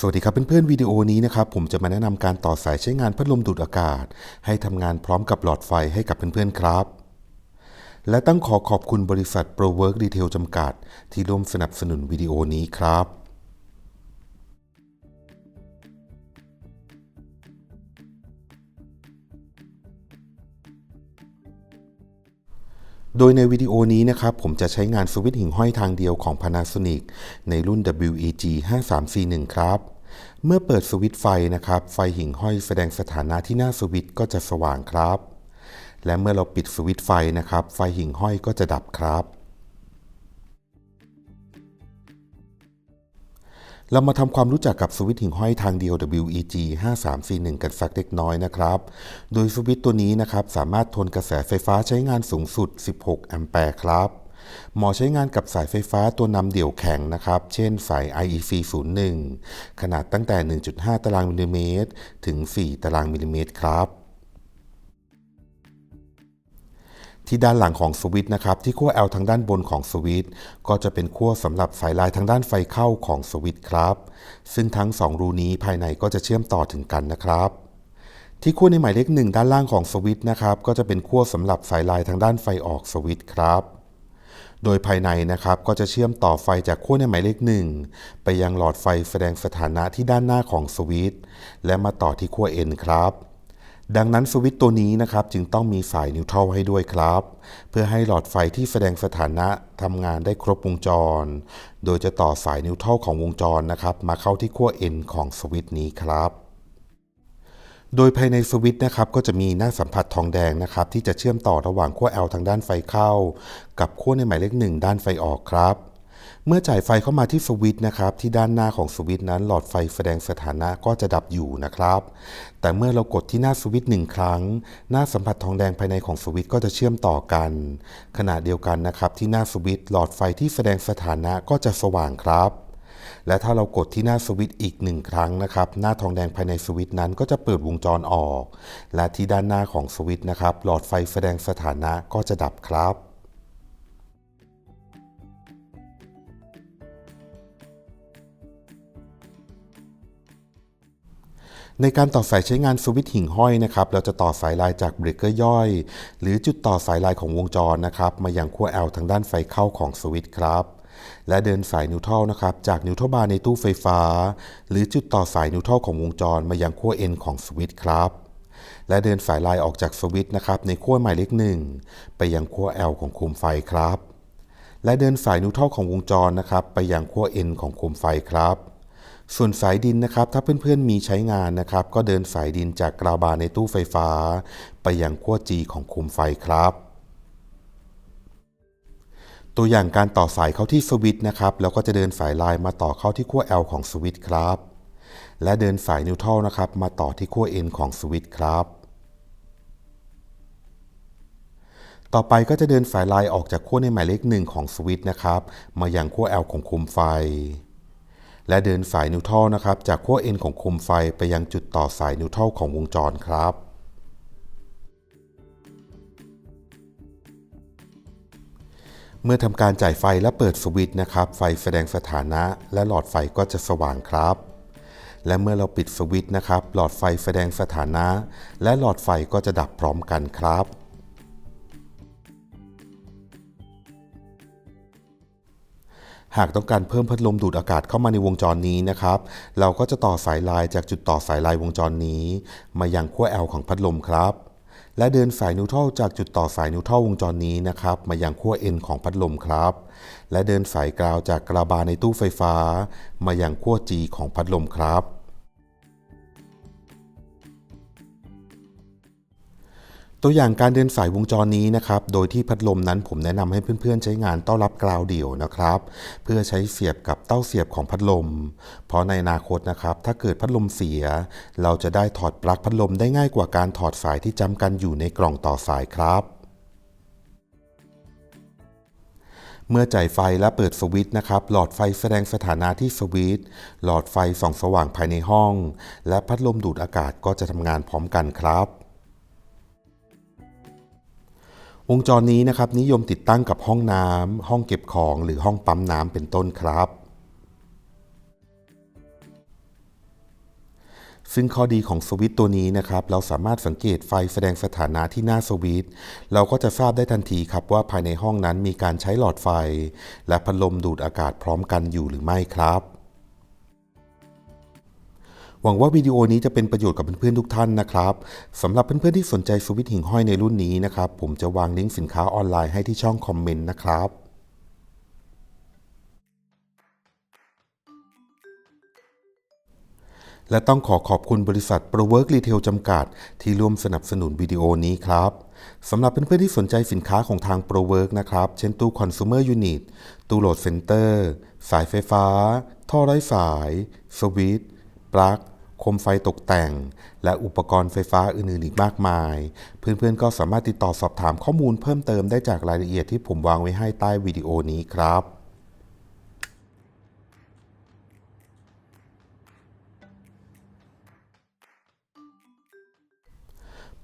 สวัสดีครับเพื่อนๆวิดีโอนี้นะครับผมจะมาแนะนำการต่อสายใช้งานพัดลมดูดอากาศ ให้ทำงานพร้อมกับหลอดไฟให้กับเพื่อนๆครับ และต้องขอขอบคุณบริษัท Pro Work Retail จำกัด ที่ร่วมสนับสนุนวิดีโอนี้ครับ โดยในวิดีโอนี้นะครับผมจะใช้งานสวิตช์หิ่งห้อยทางเดียวของ Panasonic ในรุ่น WEG 5341 ครับ เมื่อเปิดสวิตช์ไฟนะครับ ไฟหิ่งห้อยแสดงสถานะที่หน้าสวิตช์ก็จะสว่างครับ และเมื่อเราปิดสวิตช์ไฟนะครับ ไฟหิ่งห้อยก็จะดับครับ เรามาทำความรู้จักกับสวิตช์หิ่งห้อยทางเดียว WEG 5341 กันสักเล็กน้อยนะครับ โดยสวิตช์ตัวนี้นะครับสามารถทนกระแสไฟฟ้าใช้งานสูงสุด 16 แอมแปร์ครับเหมาะใช้งานกับสายไฟฟ้าตัวนำเดี่ยวแข็งนะครับ เช่นสาย IEC 01 ขนาดตั้งแต่ 1.5 ตารางมิลลิเมตร ถึง 4 ตารางมิลลิเมตรครับ ที่ด้านหลังของสวิตช์นะครับที่ขั้ว L ทางด้านบนของสวิตช์ก็จะเป็นขั้วสำหรับสายลายทางด้านไฟเข้าของสวิตช์ครับ ซึ่งทั้ง 2 รูนี้ภายในก็จะเชื่อมต่อถึงกันนะครับที่ขั้วในหมายเลขหนึ่งด้านล่างของสวิตช์นะครับก็จะเป็นขั้วสำหรับสายลายทางด้านไฟออกสวิตช์ครับ โดยภายในนะครับก็จะเชื่อมต่อไฟจากขั้วในหมายเลขหนึ่งไปยังหลอดไฟแสดงสถานะที่ด้านหน้าของสวิตช์และมาต่อที่ขั้ว N ครับ ดังนั้นสวิตช์ตัวนี้นะครับจึงต้องมีสายนิวทรัลให้ด้วยครับ เพื่อให้หลอดไฟที่แสดงสถานะทำงานได้ครบวงจร โดยจะต่อสายนิวทรัลของวงจรนะครับ มาเข้าที่ขั้ว N ของสวิตช์นี้ครับโดยภายในสวิตช์นะครับก็จะมีหน้าสัมผัสทองแดงนะครับที่จะเชื่อมต่อระหว่างขั้ว L ทางด้านไฟเข้า กับขั้วในหมายเลขหนึ่งด้านไฟออกครับ เมื่อจ่ายไฟเข้ามาที่สวิตช์นะครับ ที่ด้านหน้าของสวิตช์นั้น หลอดไฟแสดงสถานะก็จะดับอยู่นะครับ แต่เมื่อเรากดที่หน้าสวิตช์หนึ่งครั้ง หน้าสัมผัสทองแดงภายในของสวิตช์ก็จะเชื่อมต่อกัน ขณะเดียวกันนะครับ ที่หน้าสวิตช์หลอดไฟที่แสดงสถานะก็จะสว่างครับและถ้าเรากดที่หน้าสวิตช์อีกหนึ่งครั้งนะครับ หน้าทองแดงภายในสวิตช์นั้นก็จะเปิดวงจรออก และที่ด้านหน้าของสวิตช์นะครับ หลอดไฟแสดงสถานะก็จะดับครับ ในการต่อสายใช้งานสวิตช์หิ่งห้อยนะครับเราจะต่อสายลายจากเบรกเกอร์ย่อย หรือจุดต่อสายลายของวงจรนะครับมายังขั้ว L ทางด้านไฟเข้าของสวิตช์ครับและเดินสายนิวทรัลนะครับจากนิวทรัลบาร์ในตู้ไฟฟ้า หรือจุดต่อสายนิวทรัลของวงจรมายังขั้ว N ของสวิตช์ครับและเดินสายลายออกจากสวิตช์นะครับในขั้วหมายเลขหนึ่งไปยังขั้ว L ของโคมไฟครับ และเดินสายนิวทรัลของวงจรนะครับไปยังขั้ว N ของโคมไฟครับ ส่วนสายดินนะครับถ้าเพื่อนๆมีใช้งานนะครับ ก็เดินสายดินจากกราวบาร์ในตู้ไฟฟ้า ไปยังขั้ว G ของโคมไฟครับ ตัวอย่างการต่อสายเข้าที่สวิตช์นะครับแล้วก็จะเดินสายลายมาต่อเข้าที่ขั้ว L ของสวิตช์ครับ และเดินสายนิวทรัลนะครับ มาต่อที่ขั้ว N ของสวิตช์ครับ ต่อไปก็จะเดินสายลายออกจากขั้วในหมายเลขหนึ่งของสวิตช์นะครับ มายังขั้ว L ของโคมไฟ และเดินสายนิวทรัลนะครับ จากขั้ว N ของโคมไฟไปยังจุดต่อสายนิวทรัลของวงจรครับเมื่อทำการจ่ายไฟและเปิดสวิตช์นะครับ ไฟแสดงสถานะและหลอดไฟก็จะสว่างครับ และเมื่อเราปิดสวิตช์นะครับ หลอดไฟแสดงสถานะ และหลอดไฟก็จะดับพร้อมกันครับ หากต้องการเพิ่มพัดลมดูดอากาศเข้ามาในวงจรนี้นะครับ เราก็จะต่อสายลายจากจุดต่อสายลายวงจรนี้ มายังขั้ว L ของพัดลมครับ และเดินสายนิวทรัลจากจุดต่อสายนิวทรัลวงจรนี้นะครับ มายังขั้ว N ของพัดลมครับ และเดินสายกราวจากกราบาในตู้ไฟฟ้า มายังขั้ว G ของพัดลมครับ ตัวอย่างการเดินสายวงจรนี้นะครับ โดยที่พัดลมนั้นผมแนะนำให้เพื่อนๆใช้งานเต้ารับกราวเดี่ยวนะครับ เพื่อใช้เสียบกับเต้าเสียบของพัดลม เพราะในอนาคตนะครับ ถ้าเกิดพัดลมเสีย เราจะได้ถอดปลั๊กพัดลมได้ง่ายกว่าการถอดสายที่จำกันอยู่ในกล่องต่อสายครับเมื่อจ่ายไฟและเปิดสวิตช์นะครับ หลอดไฟแสดงสถานะที่สวิตช์ หลอดไฟส่องสว่างภายในห้อง และพัดลมดูดอากาศก็จะทำงานพร้อมกันครับ วงจรนี้นะครับนิยมติดตั้งกับห้องน้ำห้องเก็บของหรือห้องปั๊มน้ำเป็นต้นครับ ซึ่งข้อดีของสวิตตัวนี้นะครับ เราสามารถสังเกตไฟแสดงสถานะที่หน้าสวิตเราก็จะทราบได้ทันทีครับว่าภายในห้องนั้นมีการใช้หลอดไฟ และพัดลมดูดอากาศพร้อมกันอยู่หรือไม่ครับ หวังว่าวิดีโอนี้จะเป็นประโยชน์กับเพื่อนๆทุกท่านนะครับสำหรับเพื่อนๆที่สนใจสวิตช์หิ่งห้อยในรุ่นนี้นะครับ ผมจะวางลิงก์สินค้าออนไลน์ให้ที่ช่องคอมเมนต์นะครับและต้องขอขอบคุณบริษัท ProWork Retail จำกัด ที่ร่วมสนับสนุนวิดีโอนี้ครับสำหรับเพื่อนๆที่สนใจสินค้าของทาง ProWork นะครับ เช่นตู้ Consumer Unit ตู้โหลดเซ็นเตอร์ สายไฟฟ้า ท่อไร้สาย สวิตช์ ปลั๊กโคมไฟตกแต่ง และอุปกรณ์ไฟฟ้าอื่นๆอีกมากมาย เพื่อนๆก็สามารถติดต่อสอบถามข้อมูลเพิ่มเติมได้จากรายละเอียดที่ผมวางไว้ให้ใต้วิดีโอนี้ครับ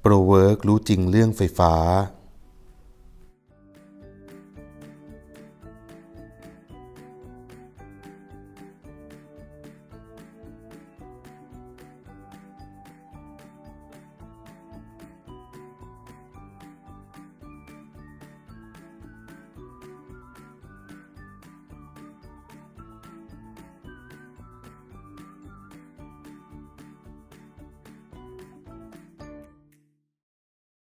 ProWork รู้จริงเรื่องไฟฟ้า